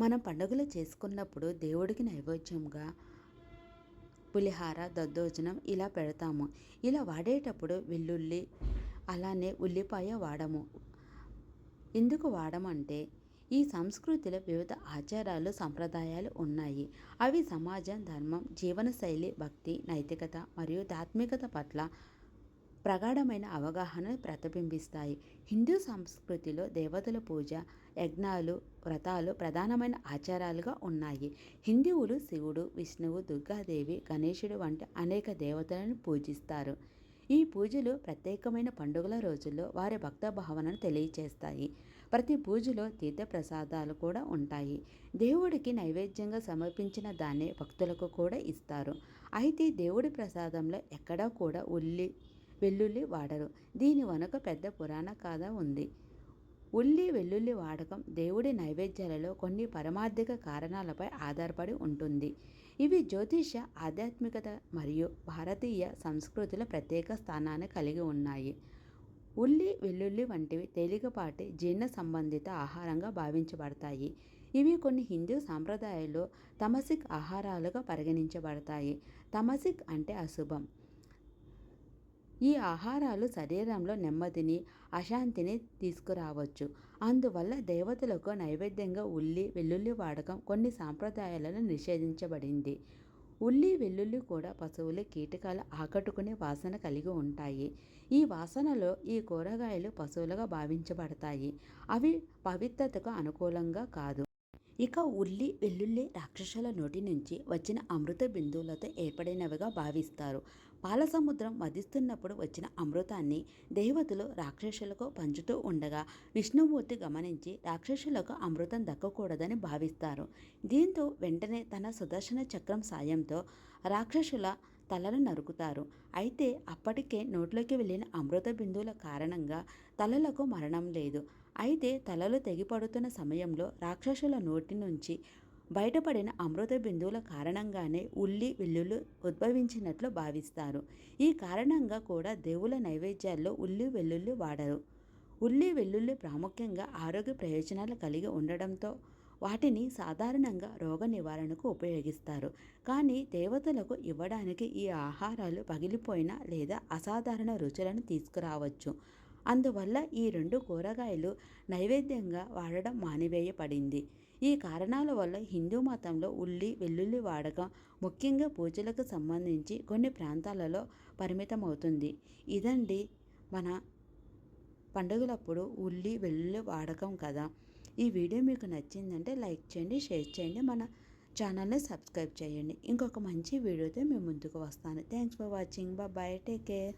మనం పండుగలు చేసుకున్నప్పుడు దేవుడికి నైవేద్యంగా పులిహార దద్దోజనం ఇలా పెడతాము. ఇలా వాడేటప్పుడు వెల్లుల్లి అలానే ఉల్లిపాయ వాడము. ఎందుకు వాడమంటే ఈ సంస్కృతిలో వివిధ ఆచారాలు సంప్రదాయాలు ఉన్నాయి. అవి సమాజం ధర్మం జీవనశైలి భక్తి నైతికత మరియు ధాత్మికత పట్ల ప్రగాఢమైన అవగాహనను ప్రతిబింబిస్తాయి. హిందూ సంస్కృతిలో దేవతల పూజ యజ్ఞాలు వ్రతాలు ప్రధానమైన ఆచారాలుగా ఉన్నాయి. హిందువులు శివుడు విష్ణువు దుర్గాదేవి గణేశుడు వంటి అనేక దేవతలను పూజిస్తారు. ఈ పూజలు ప్రత్యేకమైన పండుగల రోజుల్లో వారి భక్త భావనను తెలియచేస్తాయి. ప్రతి పూజలో తీర్థప్రసాదాలు కూడా ఉంటాయి. దేవుడికి నైవేద్యంగా సమర్పించిన దాన్ని భక్తులకు కూడా ఇస్తారు. అయితే దేవుడి ప్రసాదంలో ఎక్కడా కూడా ఉల్లి వెల్లుల్లి వాడరు. దీని వనక పెద్ద పురాణ కథ ఉంది. ఉల్లి వెల్లుల్లి వాడకం దేవుడి నైవేద్యాలలో కొన్ని పరమార్థిక కారణాలపై ఆధారపడి ఉంటుంది. ఇవి జ్యోతిష ఆధ్యాత్మికత మరియు భారతీయ సంస్కృతుల ప్రత్యేక స్థానాన్ని కలిగి ఉన్నాయి. ఉల్లి వెల్లుల్లి వంటివి తేలికపాటి జీర్ణ సంబంధిత ఆహారంగా భావించబడతాయి. ఇవి కొన్ని హిందూ సాంప్రదాయాల్లో తమసిక్ ఆహారాలుగా పరిగణించబడతాయి. తమసిక్ అంటే అశుభం. ఈ ఆహారాలు శరీరంలో నెమ్మదిని అశాంతిని తీసుకురావచ్చు. అందువల్ల దేవతలకు నైవేద్యంగా ఉల్లి వెల్లుల్లి వాడకం కొన్ని సాంప్రదాయాలను నిషేధించబడింది. ఉల్లి వెల్లుల్లి కూడా పశువులు కీటకాలు ఆకట్టుకునే వాసన కలిగి ఉంటాయి. ఈ వాసనలో ఈ కూరగాయలు పశువులుగా భావించబడతాయి. అవి పవిత్రతకు అనుకూలంగా కాదు. ఇక ఉల్లి వెల్లుల్లి రాక్షసుల నోటి నుంచి వచ్చిన అమృత బిందువులతో ఏర్పడినవిగా భావిస్తారు. పాలసముద్రం వధిస్తున్నప్పుడు వచ్చిన అమృతాన్ని దేవతలు రాక్షసులకు పంచుతూ ఉండగా విష్ణుమూర్తి గమనించి రాక్షసులకు అమృతం దక్కకూడదని భావిస్తారు. దీంతో వెంటనే తన సుదర్శన చక్రం సాయంతో రాక్షసుల తలలు నరుకుతారు. అయితే అప్పటికే నోట్లోకి వెళ్ళిన అమృత బిందువుల కారణంగా తలలకు మరణం లేదు. అయితే తలలు తెగిపడుతున్న సమయంలో రాక్షసుల నోటి నుంచి బయటపడిన అమృత బిందువుల కారణంగానే ఉల్లి వెల్లుల్లి ఉద్భవించినట్లు భావిస్తారు. ఈ కారణంగా కూడా దేవుల నైవేద్యాల్లో ఉల్లి వెల్లుల్లి వాడరు. ఉల్లి వెల్లుల్లి ప్రాముఖ్యంగా ఆరోగ్య ప్రయోజనాలు కలిగి ఉండడంతో వాటిని సాధారణంగా రోగ నివారణకు ఉపయోగిస్తారు. కానీ దేవతలకు ఇవ్వడానికి ఈ ఆహారాలు పగిలిపోయిన లేదా అసాధారణ రుచులను తీసుకురావచ్చు. అందువల్ల ఈ రెండు కూరగాయలు నైవేద్యంగా వాడడం మానివేయబడింది. ఈ కారణాల వల్ల హిందూ మతంలో ఉల్లి వెల్లుల్లి వాడకం ముఖ్యంగా పూజలకు సంబంధించి కొన్ని ప్రాంతాలలో పరిమితమవుతుంది. ఇదండి మన పండుగలప్పుడు ఉల్లి వెల్లుల్లి వాడకం కదా. ఈ వీడియో మీకు నచ్చిందంటే లైక్ చేయండి షేర్ చేయండి మన ఛానల్ని సబ్స్క్రైబ్ చేయండి. ఇంకొక మంచి వీడియోతో మేము ముందుకు వస్తాను. Thanks for watching bye take care